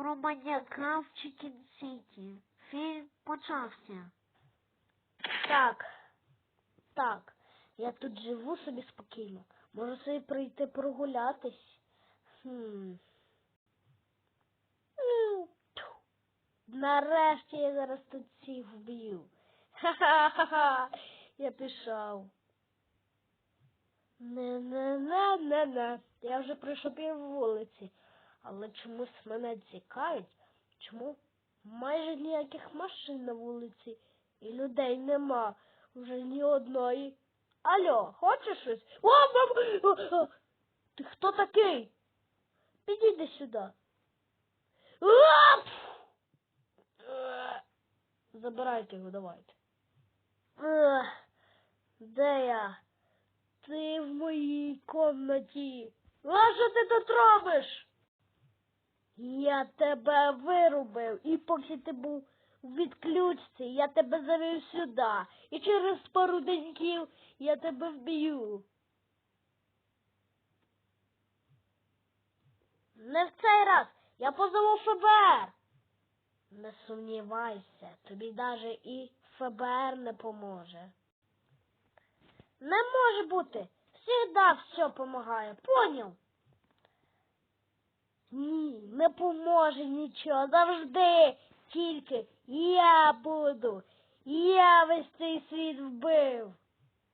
про маньяка в Чікін-Сіті. Фільм почався. Так. Так. Я тут живу собі спокійно. Можу собі прийти прогулятись. Хм. Нарешті я зараз тут всіх вб'ю. Ха-ха-ха. Я пішов. Не-не-не-не-не. Я вже пройшов пів вулиці. Але чомусь мене цікавить, чому майже ніяких машин на вулиці і людей нема вже ні одної. Алло, хочеш щось? О, мам! О, о! Ти хто такий? Підійди сюди. Е, Забирайте його, давайте. Ех, Де я? Ти в моїй комнаті. А ти тут робиш? Я тебе вирубив, і поки ти був у відключці, я тебе завів сюди. І через пару деньків я тебе вб'ю. Не в цей раз. Я позову ФБР. Не сумнівайся, тобі даже і ФБР не поможе. Не може бути. Всегда все помагає. Поняв? Ні, не поможе нічого. Завжди тільки я буду. Я весь цей світ вбив.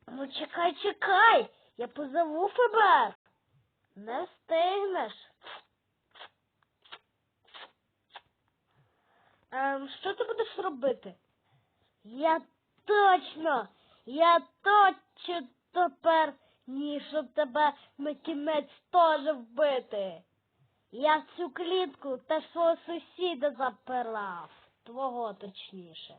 Ну чекай, чекай. Я позову ФБР. Не встигнеш. Ем, що ти будеш робити? Я точно, я точно тепер ні, щоб тебе на кінець теж вбити. Я цю клітку та свого сусіда запирав. Твого точніше.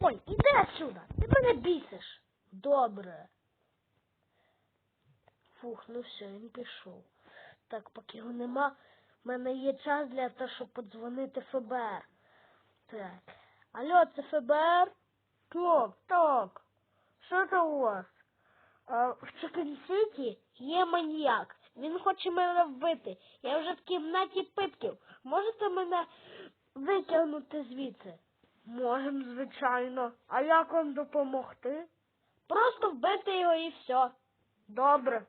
Ой, іди отсюда, ти мене бісиш. Добре. Фух, ну все, він пішов. Так, поки його нема, в мене є час для того, щоб подзвонити ФБР. Так. Алло, це ФБР? Так, так. Що це у вас? А, в Чикін-Сіті є маньяк. Він хоче мене вбити. Я вже в кімнаті питків. Можете мене витягнути звідси? Можем, звичайно. А як вам допомогти? Просто вбити його і все. Добре.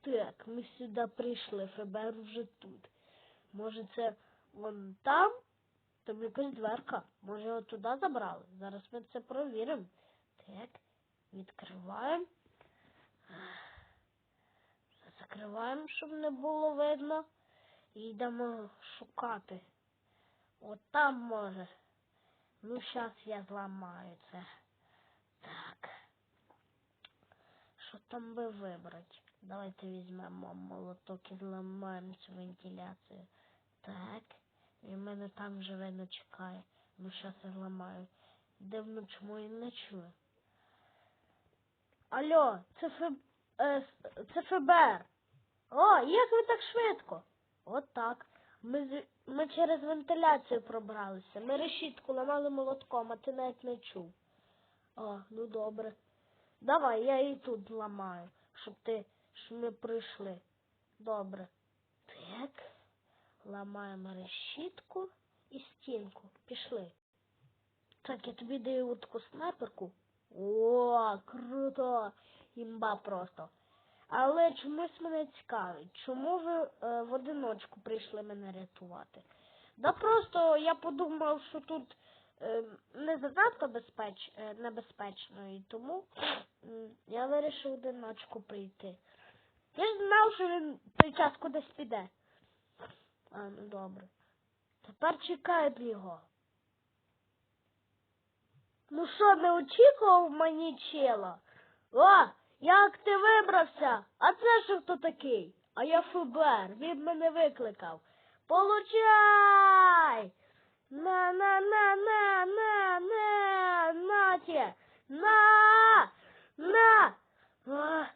Так, ми сюди прийшли, ФБР вже тут. Може це вон там? Там якась дверка. Може його туди забрали? Зараз ми це провіримо. Так, відкриваємо. Закриваємо, щоб не було видно. І йдемо шукати. От там може. Ну, зараз я зламаю це. Так. Що там би вибрати? Давайте візьмемо молоток і зламаємо цю вентиляцію. Так. І в мене там вже видно чекає. Ну, зараз я зламаю. Дивно, чому він не чує. Алло, це Ф... е, це ФБР. О, як ви так швидко? От так. Ми, ми через вентиляцію пробралися. Ми решітку ламали молотком, а ти навіть не чув. О, ну добре. Давай, я і тут зламаю, щоб ти, щоб ми прийшли. Добре. Так. Ламаємо решітку і стінку. Пішли. Так, я тобі даю таку снайперку. О, круто! Імба просто. Але чомусь мене цікавить, чому ви е, в одиночку прийшли мене рятувати? Да просто я подумав, що тут е, не занадто безпеч, е, небезпечно, і тому м, я вирішив в одиночку прийти. Я ж знав, що він той час кудись піде. А, ну добре. Тепер чекаємо його. Ну що, не очікував мені чела? О, як ти вибрався? А це що хто такий? А я ФБР, він мене викликав. Получай! На на на на на на наті! На! На! А,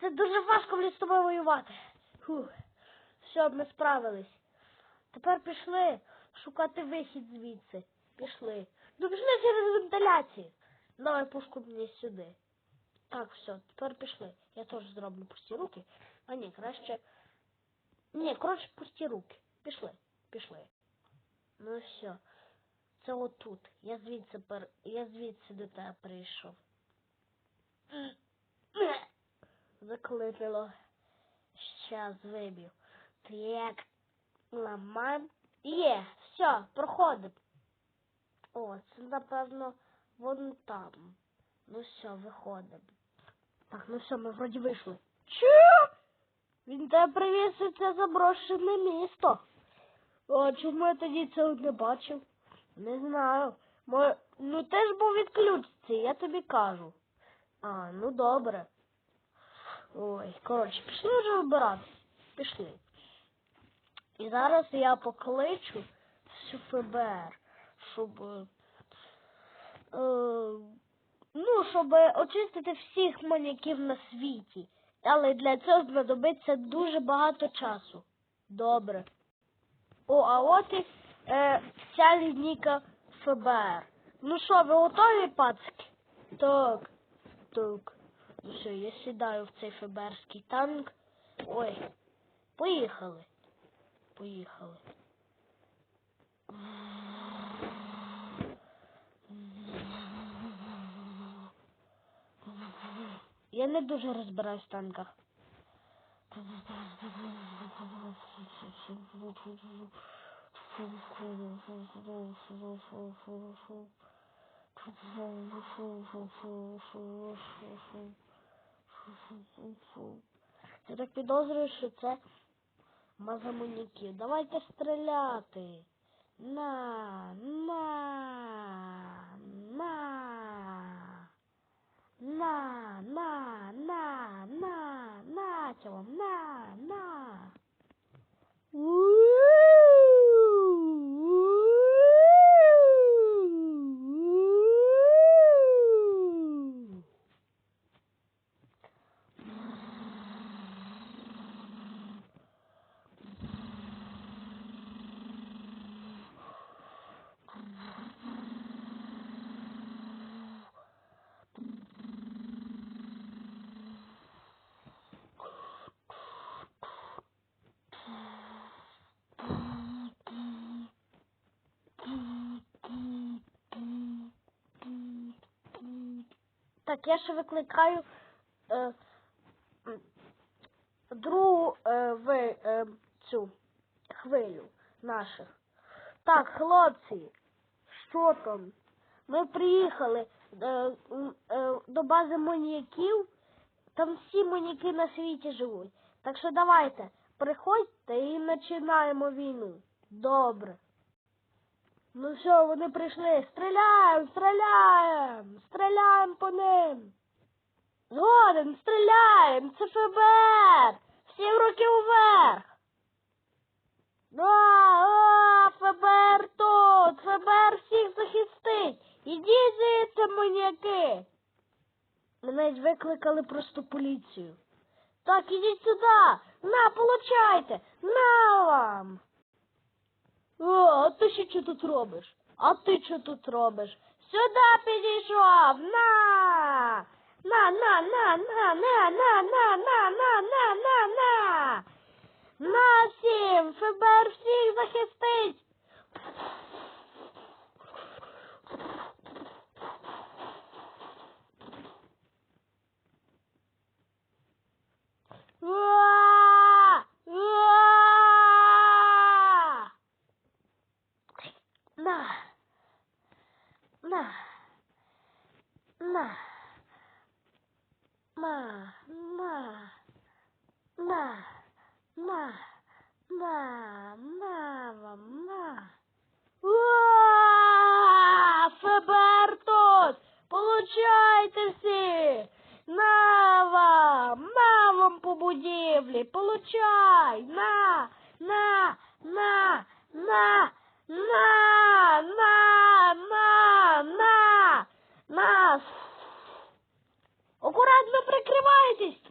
це дуже важко мені з тобою воювати. Фух. Все, ми справились. Тепер пішли шукати вихід звідси. Пішли. Ну пішли через вентиляцію. Давай пушку мені сюди. Так, все, тепер пішли. Я теж зроблю пусті руки. А ні, краще. Ні, коротше, пусті руки. Пішли, пішли. Ну все. Це отут. Я звідси пер... я звідси до тебе прийшов. Заклинило. Щас виб'ю. Так. Ламаємо. Є, все, проходимо. О, це напевно вон там. Ну все, виходимо. Так, ну все, ми вроді вийшли. Чо? Він тебе привіз це заброшене місто. А чому я тоді цього не бачив? Не знаю. Мо... Ну ти ж був відключці, я тобі кажу. А, ну добре. Ой, коротше, пішли вже вибирати. Пішли. І зараз я покличу всю ФБР, щоб. е, ну, щоб очистити всіх маньяків на світі. Але для цього знадобиться дуже багато часу. Добре. О, а от і е, ця лінійка ФБР. Ну що, ви готові, пацки? Так. Так. Ну все, я сідаю в цей ФБРський танк. Ой, поїхали. Поїхали. Я не дуже розбираюсь в танках. Я так підозрюю, що це мазамуніки. Давайте стріляти. На, на, на. 那那那那那叫什么？那那，呜。Так, я ще викликаю е, другу е, ви, е, цю хвилю наших. Так, хлопці, що там? Ми приїхали е, е, до бази маніяків. Там всі маніяки на світі живуть. Так що давайте, приходьте і починаємо війну. Добре. Ну все, вони прийшли. Стріляємо, стріляємо, стріляємо по ним. Згоден, стріляємо, це ФБР. Всі руки вверх. Да, о, ФБР тут, ФБР всіх захистить. Ідіть звідси, маніяки. Мене ж викликали просто поліцію. Так, ідіть сюди. На, получайте. На вам. О, а ти що тут робиш? А ти що тут робиш? Сюди підійшов! На! На, на, на, на, на, на, на, на, на, на, на, на! На всім! ФБР всіх захистить! будівлі! Получай! На! На! На! На! На! На! На! На! На! Акуратно прикривайтесь!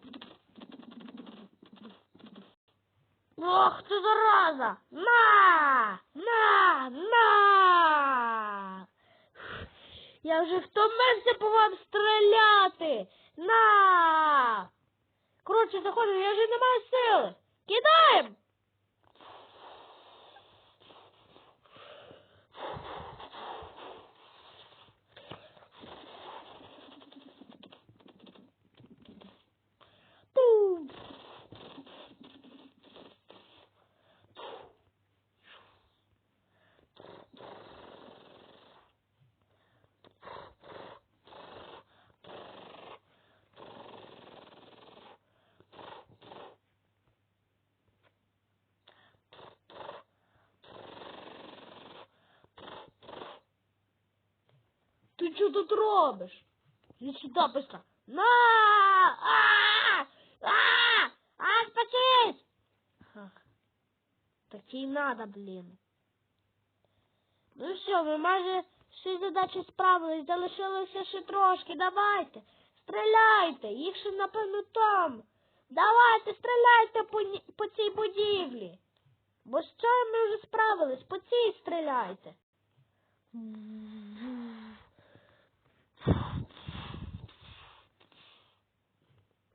Ох, ти зараза! На! На! На! Я вже втомився по вам стріляти! На! Коротше, заходимо, я вже не маю сили! Кидаєм! Що тут робиш? Іди сюди, быстро. На! А! А! А, спасись! Так і надо, блін. Ну все, ми майже всі задачі справились, залишилося ще трошки. Давайте, стріляйте, їх ще напевно там. Давайте, стріляйте по, по цій будівлі. Бо з цього ми вже справились, по цій стріляйте.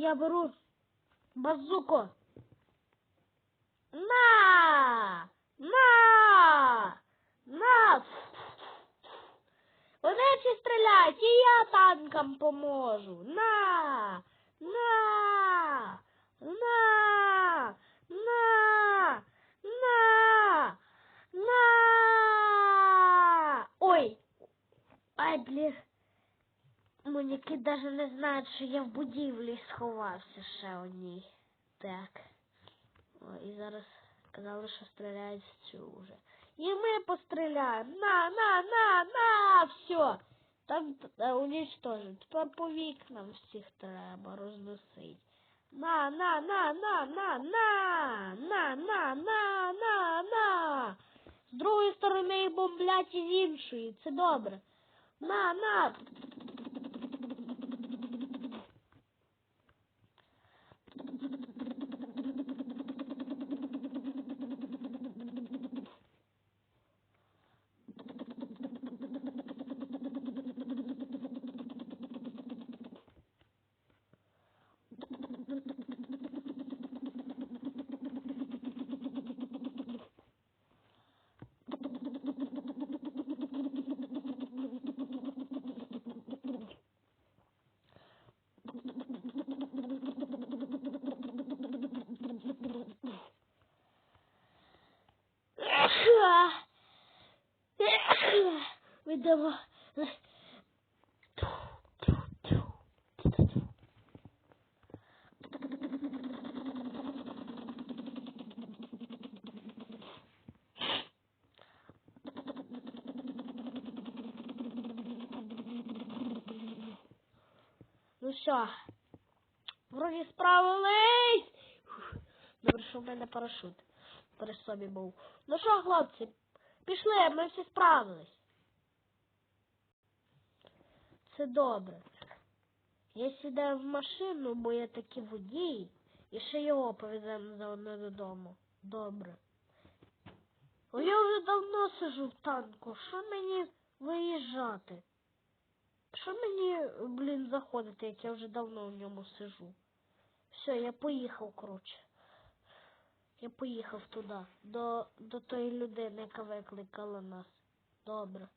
Я беру базуку. На! На! На! Вони всі стріляють, і я танкам поможу. На! На! На! На! На! На! Ой! Ай, блін. Моніки навіть не знають, що я в будівлі сховався ще одній. Так. О, і зараз казали, що стріляють в цю вже. І ми постріляємо. На, на, на, на, все. Там е, уничтожить. Тепер по вікнам всіх треба розносити. На, на, на, на, на, на, на, на, на, на, на. З другої сторони бомблять і з іншої. Це добре. На, на. Відомо. Ну що, вроді справились. Добре, що в мене парашут при собі був. Ну що, хлопці, пішли, ми всі справились. Це добре. Я сідаю в машину, бо я такий водій, і ще його повеземо заодно додому. Добре. Я вже давно сижу в танку. Що мені виїжджати? Що мені, блін, заходити, як я вже давно в ньому сижу? Все, я поїхав, коротше. Я поїхав туди, до, до тої людини, яка викликала нас. Добре.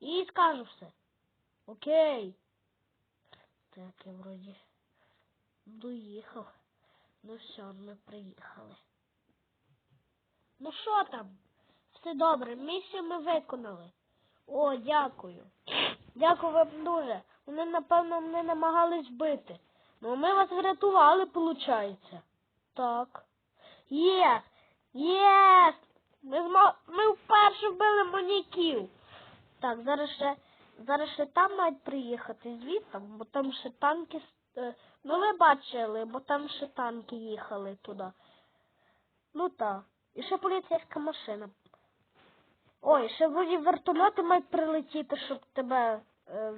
І скажу все. Окей. Так, я вроді доїхав. Ну все, ми приїхали. Ну що там? Все добре, місію ми виконали. О, дякую. Дякую вам дуже. Вони, напевно, мене намагались вбити. Ну, ми вас врятували, виходить. Так. Єс! Єс! Ми, ми вперше вбили маніків. Так, зараз ще, зараз ще там мають приїхати звідти, бо там ще танки. е, Ну, ви бачили, бо там ще танки їхали туди. Ну так. І ще поліцейська машина. Ой, ще вроді вертольоти мають прилетіти, щоб тебе е,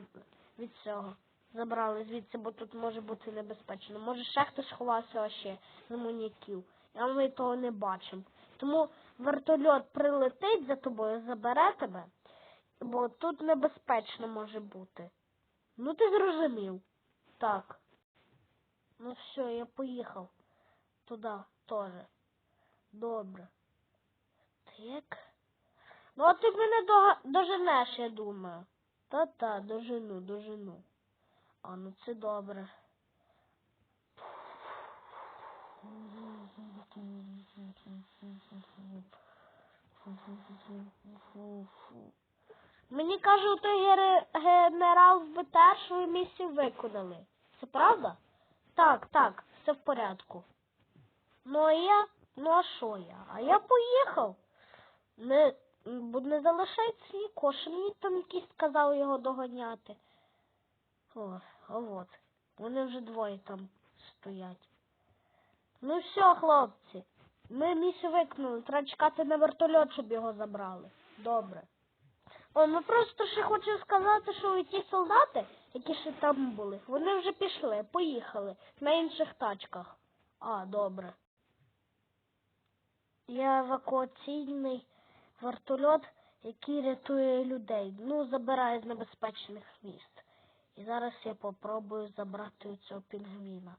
від цього забрали звідси, бо тут може бути небезпечно. Може ще хтось ховався ще з маньяків. А ми того не бачимо. Тому вертольот прилетить за тобою, забере тебе, бо тут небезпечно може бути. Ну ти зрозумів. Так. Ну все, я поїхав. Туди теж. Добре. Так. Ну, а ти мене дога- доженеш, я думаю. Та-та, дожену, дожену. А, ну це добре. Мені каже, той генерал в свою місію виконали. Це правда? Так, так, все в порядку. Ну а я, ну а що я? А я поїхав. Не, не залишається нікого. Мені там якийсь сказав його доганяти. О, а от. Вони вже двоє там стоять. Ну все, хлопці. Ми місію виконали. Треба чекати на вертольот, щоб його забрали. Добре. О, ну просто ще хочу сказати, що ті солдати, які ще там були, вони вже пішли, поїхали на інших тачках. А, добре. Я евакуаційний вертольот, який рятує людей. Ну, забирає з небезпечних місць. І зараз я попробую забрати цього пінгвіна.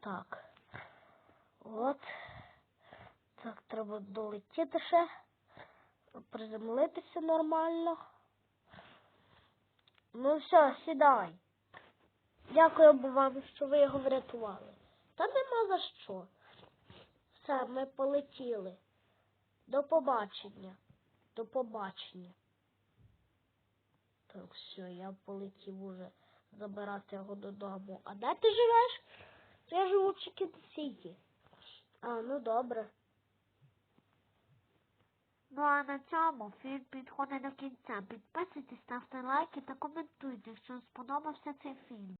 Так. От. Так, треба долетіти ще. Приземлитися нормально. Ну все, сідай. Дякую вам, що ви його врятували. Та нема за що. Все, ми полетіли. До побачення. До побачення. Так, все, я полетів уже забирати його додому. А де ти живеш? Я живу в Чикін-Сіті. А, ну добре. Ну а на цьому фільм підходить до кінця. Підписуйтесь, ставте лайки та коментуйте, якщо сподобався цей фільм.